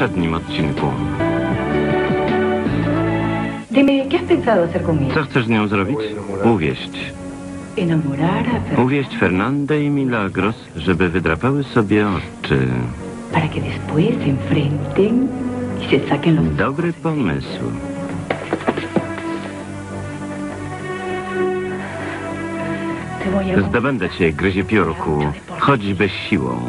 poprzednim odcinku. Co chcesz z nią zrobić? Uwieść. Uwieść Fernandę i Milagros, żeby wydrapały sobie oczy. y. Dobry pomysł. Zdobędę cię, gryzie piórku, choćby siłą.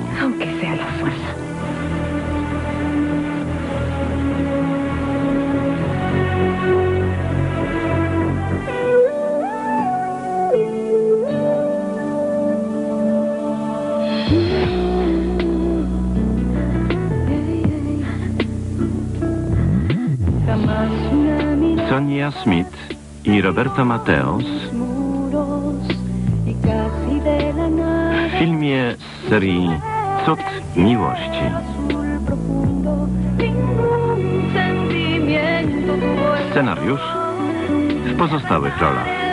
Smith i Roberto Mateos w filmie z serii Cud Miłości. Scenariusz w pozostałych rolach.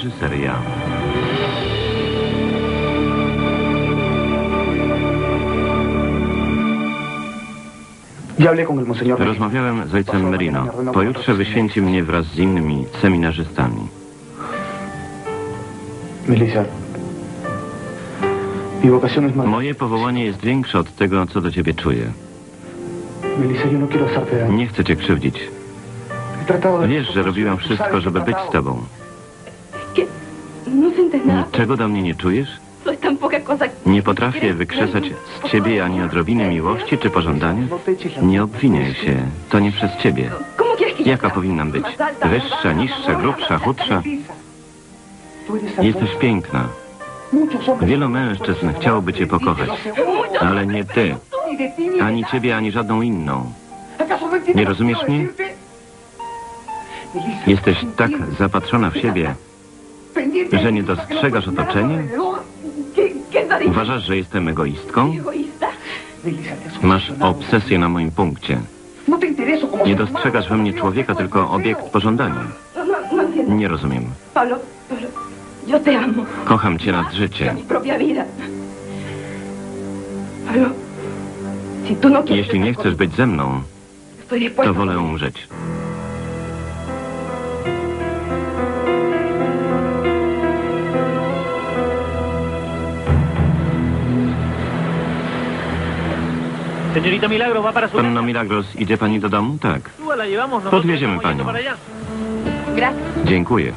Reżyseria. Rozmawiałem z ojcem Merino. Pojutrze wyświęci mnie wraz z innymi seminarzystami. Moje powołanie jest większe od tego, co do ciebie czuję. Nie chcę cię krzywdzić. Wiesz, że robiłam wszystko, żeby być z tobą. No. Niczego do mnie nie czujesz? Nie potrafię wykrzesać z ciebie ani odrobiny miłości czy pożądania? Nie obwiniaj się. To nie przez ciebie. ¿Cómo quieres que yo Jaka powinnam być? Wyższa, niższa, grubsza, chudsza? Jesteś piękna. Wielu mężczyzn chciałoby cię pokochać, ale nie ty. Ani ciebie, ani żadną inną. ¿Acaso no entiendes Nie rozumiesz mnie? Jesteś tak zapatrzona w siebie, że nie dostrzegasz otoczenia? Uważasz, że jestem egoistką? Masz obsesję na moim punkcie. Nie dostrzegasz we mnie człowieka, tylko obiekt pożądania. Nie rozumiem. Kocham cię nad życie. Jeśli nie chcesz być ze mną, to wolę umrzeć. Panno Milagros, idzie pani do domu? Tak. Podwieziemy panią. Dziękuję.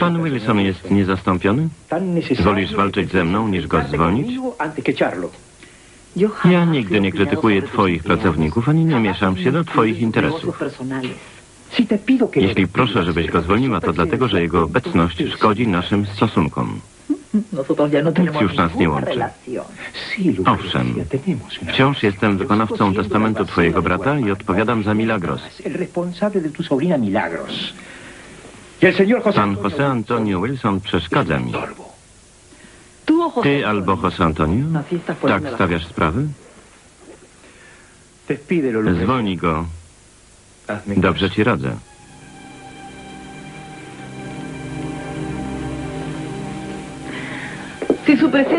Pan Wilson jest niezastąpiony? Wolisz walczyć ze mną, niż go zwolnić? Ja nigdy nie krytykuję twoich pracowników, ani nie mieszam się do twoich interesów. Jeśli proszę, żebyś go zwolniła, to dlatego, że jego obecność szkodzi naszym stosunkom. Ya no tenemos już nas nie łączy. Owszem. Wciąż jestem wykonawcą testamentu twojego brata i odpowiadam za Milagros. Pan José Antonio Wilson przeszkadza mi. Ty albo José Antonio? Tak stawiasz sprawy? Zwolnij go. Dobrze ci radzę.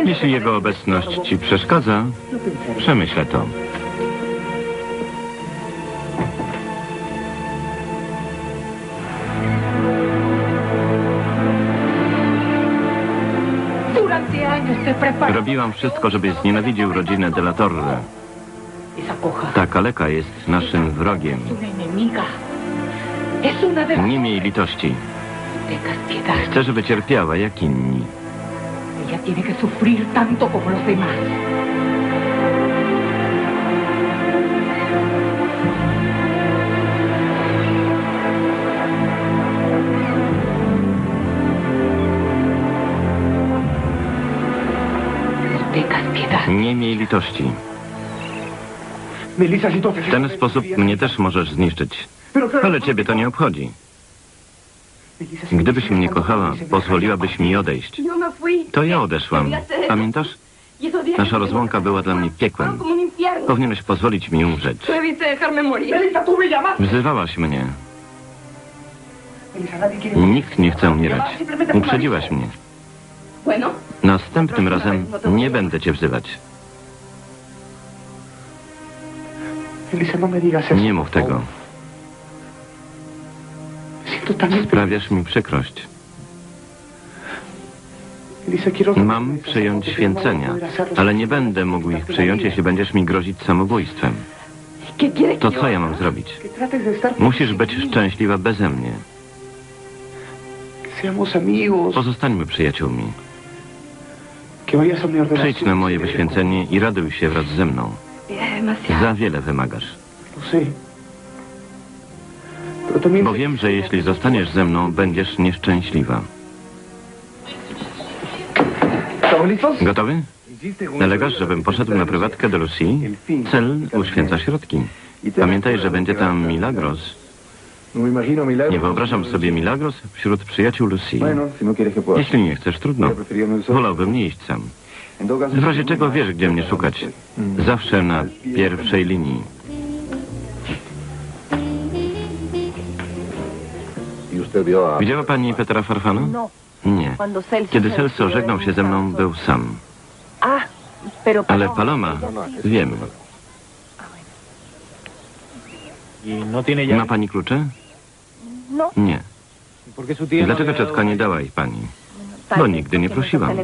Jeśli jego obecność ci przeszkadza, przemyślę to. Robiłam wszystko, żebyś znienawidził rodzinę de la Torre. Ta kaleka jest naszym wrogiem. Nie miej litości. Chcę, żeby cierpiała jak inni. Ella tiene que sufrir tanto como los demás. Litości. W ten sposób mnie też możesz zniszczyć. Ale ciebie to nie obchodzi. Gdybyś mnie kochała, pozwoliłabyś mi odejść. Me fui. To ja odeszłam. Pamiętasz? Nasza rozłąka była dla mnie piekłem. Powinieneś pozwolić mi umrzeć. Wzywałaś mnie. Nikt nie chce umierać. Uprzedziłaś mnie. Następnym razem nie będę cię wzywać. Nie mów tego. Sprawiasz mi przykrość. Mam przyjąć święcenia, ale nie będę mógł ich przyjąć, jeśli będziesz mi grozić samobójstwem. ¿qué quieres To co ja mam zrobić? Musisz być szczęśliwa beze mnie. Pozostańmy przyjaciółmi. Przyjdź na moje wyświęcenie i raduj się wraz ze mną. Za wiele wymagasz. Bo wiem, że jeśli zostaniesz ze mną, będziesz nieszczęśliwa. Gotowy? Nalegasz, żebym poszedł na prywatkę do Lucy? Cel uświęca środki. Pamiętaj, że będzie tam Milagros. Nie wyobrażam sobie Milagros wśród przyjaciół Lucy. Jeśli nie chcesz, trudno. Wolałbym nie iść sam. W razie czego wiesz, gdzie mnie szukać. Zawsze na pierwszej linii. Widziała pani Petra Farfana? No, Nie. Kiedy Celso żegnał się ze mną, był sam. Ah. Ale Paloma, wiem. ¿Y no? Ma pani klucze? No. Nie. ¿Por qué su tía no Dlaczego ciotka nie dała ich pani? Bo nigdy nie prosiłam.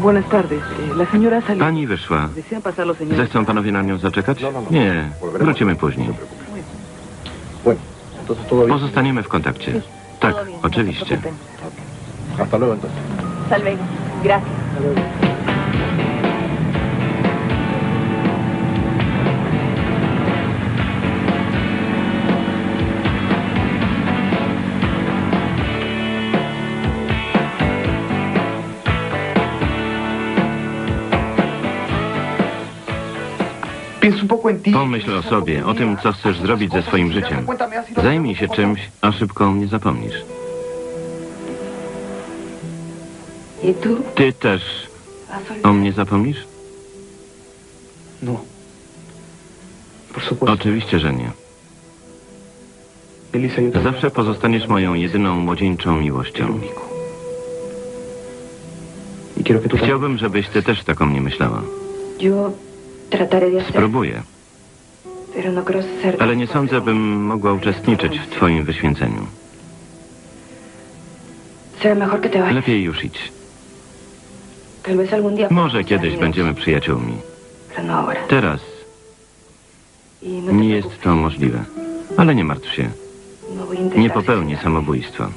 Buenas tardes. Eh, La señora salió. Pani wyszła. Zechcą panowie na nią zaczekać? Nie. Wrócimy później. Pozostaniemy w kontakcie. Tak, Todo bien, no se oczywiście. preocupen. Hasta luego. Gracias. Pomyśl o sobie, o tym, co chcesz zrobić ze swoim życiem. Zajmij się czymś, a szybko o mnie zapomnisz. Ty też o mnie zapomnisz? No. Oczywiście, że nie. Zawsze pozostaniesz moją jedyną młodzieńczą miłością. Chciałbym, żebyś ty też tak o mnie myślała. Spróbuję, ale nie sądzę, bym mogła uczestniczyć w twoim wyświęceniu. Lepiej już idź. Może kiedyś będziemy przyjaciółmi. No. Teraz Y no nie jest to możliwe. Ale nie martw się. No Nie popełnię samobójstwa.